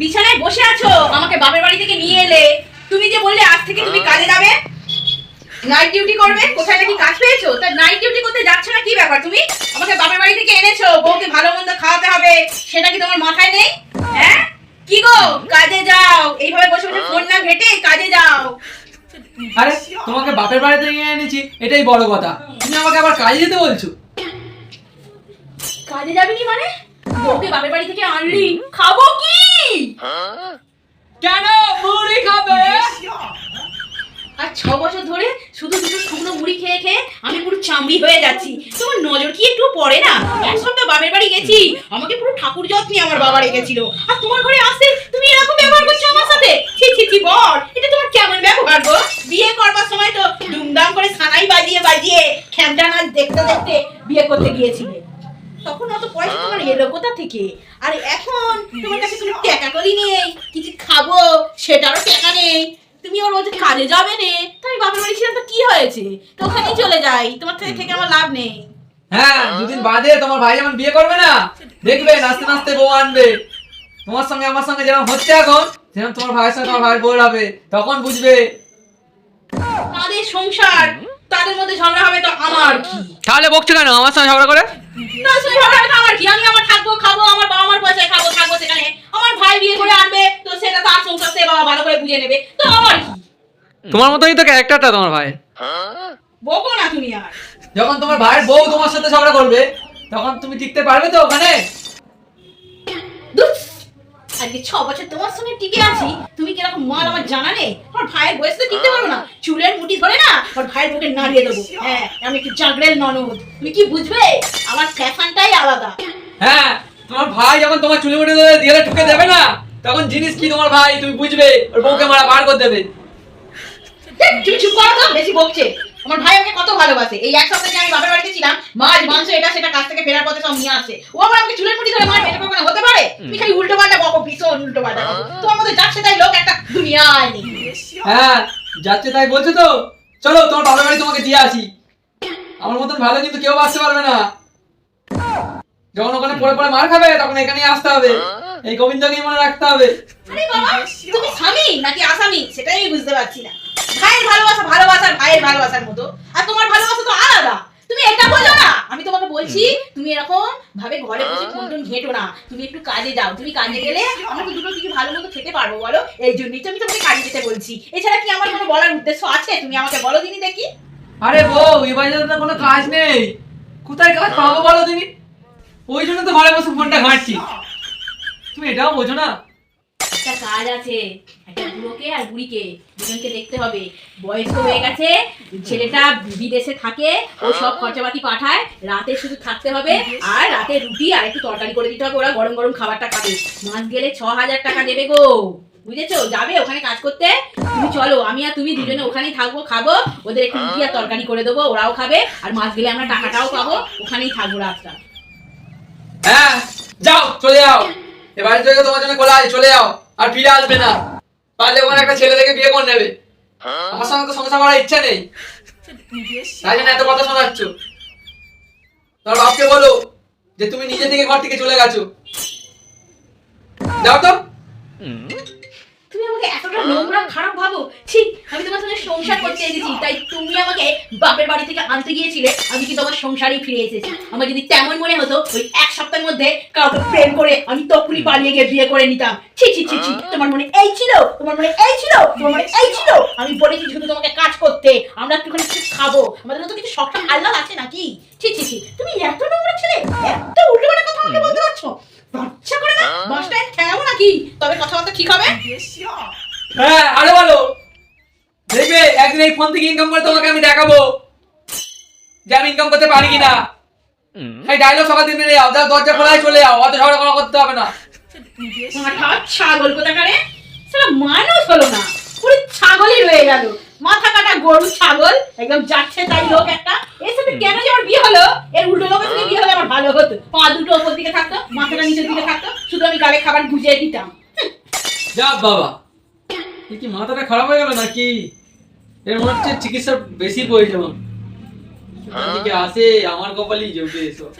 বিছানায় বসে আছো? আমাকে বাপের বাড়ি থেকে নিয়ে এলে। তুমি যে বললে আজ থেকে তুমি কাজে যাবে। নাইট ডিউটি করবে। কোথায় নাকি কাজ পেয়েছ? তা নাইট ডিউটি করতে যাচ্ছ না কি ব্যাপার তুমি? আমাকে বাপের বাড়ি থেকে এনেছো। বউকে ভালো মন্দ খাওয়াতে হবে। সেটা কি তোমার মাথায় নেই? হ্যাঁ? কি গো? কাজে যাও। এইভাবে বসে বসে ফোন না ঘেটে কাজে যাও। আরে তোমাকে বাপের বাড়িতে নিয়ে এনেছি। এটাই বড় কথা। তুমি আমাকে আবার কাজে যেতে বলছো? কাজে যাবি নি মানে? বউকে বাপের বাড়ি থেকে আনলি। খাব কি? কেন মুড়ি খাবে? আর ছ বছর ধরে শুধু দুটো শুকনো মুড়ি খেয়ে খেয়ে আমি পুরো চামড়ি হয়ে যাচ্ছি। তোমার নজর কি একটু পড়ে না? এক সপ্তাহ বাপের বাড়ি গেছি। আমাকে পুরো ঠাকুর যত্নে আমার বাবা রেখেছিল। আর তোমার ঘরে আসতে তুমি এরকম ব্যবহার করছ আমার সাথে? ছি ছি ছি, বল। এটা তোমার কেমন ব্যবহার গো? বিয়ে করবার সময় তো দুমদাম করে সানাই বাজিয়ে বাজিয়ে খ্যামটা নাচ দেখতে দেখতে বিয়ে করতে গিয়েছিলে। তখন অত পয়সা তোমার এলো কোথা থেকে? আর এখন তোমার কাছে কোনো টাকা করি নেই কিছু খাব সেটারও টাকা নেই। তুমি ওর বলছো কাজে যাবে নে। তাই বাপের বাড়ি ছিলাম তো কি হয়েছে? তো ওখানেই চলে যাই তোমার থেকে থেকে আমার লাভ নেই। হ্যাঁ দুদিন বাদে তোমার ভাই যখন বিয়ে করবে না দেখবে নাচতে নাচতে বউ আনবে। তোমার সঙ্গে আমার সঙ্গে যেরকম হচ্ছে এখন যেরকম তোমার ভাইয়ের সঙ্গে তোমার ভাইয়ের বউ হবে তখন বুঝবে। তাদের সংসার তাদের মধ্যে ঝগড়া হবে তো আমার কি? তাহলে বকছো কেন? আমার সঙ্গে ঝগড়া করে? আমার কি আমি আমার থাকব খাব আমার বাবা পয়সায় খাব থাকব সেখানে। আমার ভাই বিয়ে করে আনবে তো সেটা তার সংসার সে বাবা ভালো করে বুঝে নেবে। তো আমার কি? তোমার মতোই তো ক্যারেক্টারটা তোমার ভাই। বকো না তুমি আর। যখন তোমার ভাইয়ের বউ তোমার সাথে ঝগড়া করবে তখন তুমি টিকতে পারবে তো ওখানে! আজকে ছ বছর তোমার সঙ্গে টিকে আছি তুমি কীরকম মাল আমার জানা নেই আমার ভাইয়ের বয়স তো টিকতে পারব না। চুলের মুঠি ধরে না আমার ভাইয়ের বুকে নাড়িয়ে দেবো। হ্যাঁ আমি একটু জাগরেল ননদ। তুমি কি বুঝবে? আমার ফ্যাশনটাই আলাদা। হ্যাঁ তোমার ভাই যখন তোমার চুলি মুঠি ধরে দিয়ালে ঠুকে দেবে না তখন জিনিস কি তোমার ভাই তুমি বুঝবে ওর বউকে মারা বার করে দেবে। তুমি চুপ করো তো বেশি বকছে। আমার ভাই আমাকে কত ভালোবাসে। এই এক সপ্তাহে আমি বাপের বাড়িতে ছিলাম মাছ মাংস এটা সেটা কাছ থেকে ফেরার পথে সব নিয়ে আসে। ও আবার আমাকে চুলের মুঠি ধরে মার এটা কখনো হতে পারে? তুমি খালি উল্টো পাল্টা বকো ভীষণ উল্টো পাল্টা। তোমার মধ্যে যাচ্ছে তাই লোক একটা দুনিয়ায় নেই। হ্যাঁ যাচ্ছে তাই বলছো তো। চলো তোমার বাবার বাড়ি তোমাকে দিয়ে আসি। আমার মতন ভালো কিন্তু কেউ আসতে পারবে না। যখন ওখানে পড়ে পড়ে মার খাবে তখন এখানেই আসতে হবে। এই গোবিন্দকেই মনে রাখতে হবে। আরে বাবা তুমি স্বামী নাকি আসামি? সেটাই আমি বুঝতে পারছি না। ভাইয়ের ভালোবাসা ভালোবাসার ভাইয়ের ভালোবাসার মতো। আর তোমার ভালোবাসা তো আলাদা। তুমি এটা বোঝো না। আমি তোমাকে বলছি তুমি এরকম ভাবে ঘরে বসে ফোন ঘেটো না। তুমি একটু কাজে যাও। তুমি কাজে গেলে আমরা তো দুটো কিছু ভালো মতো খেতে পারব বলো? এই জন্যই তো আমি তোমাকে কাজে যেতে বলছি। এছাড়া কি আমার কোনো বলার উদ্দেশ্য আছে? তুমি আমাকে বলো দিনই দেখি। আরে বউ এ তো কোনো কাজ নেই। কোথায় কাজ পাবো বলো তুমি ওই জন্য তো ঘরে বসে ফোনটা ঘাঁটছি। তুমি এটাও বোঝো না। একটা কাজ আছে একটা বুড়োকে আর বুড়িকে দুজনকে দেখতে হবে। বয়স্ক হয়ে। গেছে ছেলেটা বিদেশে থাকে ও সব খরচাপাতি পাঠায় রাতে শুধু থাকতে হবে আর রাতে রুটি আর একটু তরকারি করে দিতে হবে ওরা গরম গরম খাবারটা খাবে। মাস গেলে ছ হাজার টাকা দেবে গো। বুঝেছ? যাবে ওখানে কাজ করতে? তুমি চলো আমি আর তুমি দুজনে ওখানেই থাকব খাব ওদের একটু রুটি আর তরকারি করে দেবো ওরাও খাবে আর মাস গেলে আমরা টাকাটাও পাবো ওখানেই থাকব রাতটা। হ্যাঁ যাও চলে যাও। এ বাড়ি থেকে তোমার জন্য খোলা আছে চলে যাও। আর ফিরে আসবে না। পারলে ওখানে একটা ছেলে দেখে বিয়ে করে নেবে। আমার সঙ্গে তো সংসার করার ইচ্ছা নেই। তাই জন্য এত কথা শোনাচ্ছ। তোমার বাপকে বলো যে তুমি নিজে থেকে ঘর থেকে চলে গেছো। যাও তো। আমাকে এতটা নোংরা, খারাপ ভাবো? ছি, আমি তোমার সঙ্গে সংসার করতে এসেছি। তাই তুমি আমাকে বাপের বাড়ি থেকে আনতে গিয়েছিলে। আমি কি তোমার সংসারই ফিরে এসেছি। আমার যদি তেমন মনে হতো, ওই এক সপ্তাহের মধ্যে কাউকে প্রেম করে আমি তখনই পালিয়ে গিয়ে বিয়ে করে নিতাম। ছি ছি ছি ছি, তোমার মনে এই ছিল? তোমার মনে এই ছিল? তোমার মনে এই ছিল? আমি বলেছি শুধু তোমাকে কাজ করতে। আমরা একটুখানি কিছু খাব। আমাদের তো কিছু শখটা আল্লাহ আছে নাকি? ছি ছি ছি, তুমি এত নোংরা ছেলে, এত উল্টো কথা আমাকে বলতে পারছ? বাচ্চা করে না বাসটায় নাকি তবে কথাবার্তা ঠিক হবে? হ্যাঁ আরও ভালো। দেখবে একদিন এই ফোন থেকে ইনকাম করে তোমাকে আমি দেখাবো যে আমি ইনকাম করতে পারি কিনা। সেই ডায়লগ সকাল দিন মেরে যাও দরজা খোলায় চলে যাও অত ঝগড়া করা করতে হবে না। ছাগল কোথাকারে? সেটা মানুষ হলো না পুরো ছাগলই রয়ে গেল। মাথা কাটা গরু ছাগল একদম যাচ্ছে তাই লোক একটা এর সাথে কেন যে আমার বিয়ে হলো এর উল্টো লোকের সাথে বিয়ে হলে আমার ভালো হতো। পা দুটো ওপর দিকে থাকতো মাথাটা নিচের দিকে থাকতো শুধু আমি গালে খাবার গুজিয়ে দিতাম। যা বাবা। এ কি মাথাটা খারাপ হয়ে গেল নাকি? এর মনে হচ্ছে চিকিৎসার বেশি প্রয়োজন। এদিকে আসে আমার কপালই জমে এসব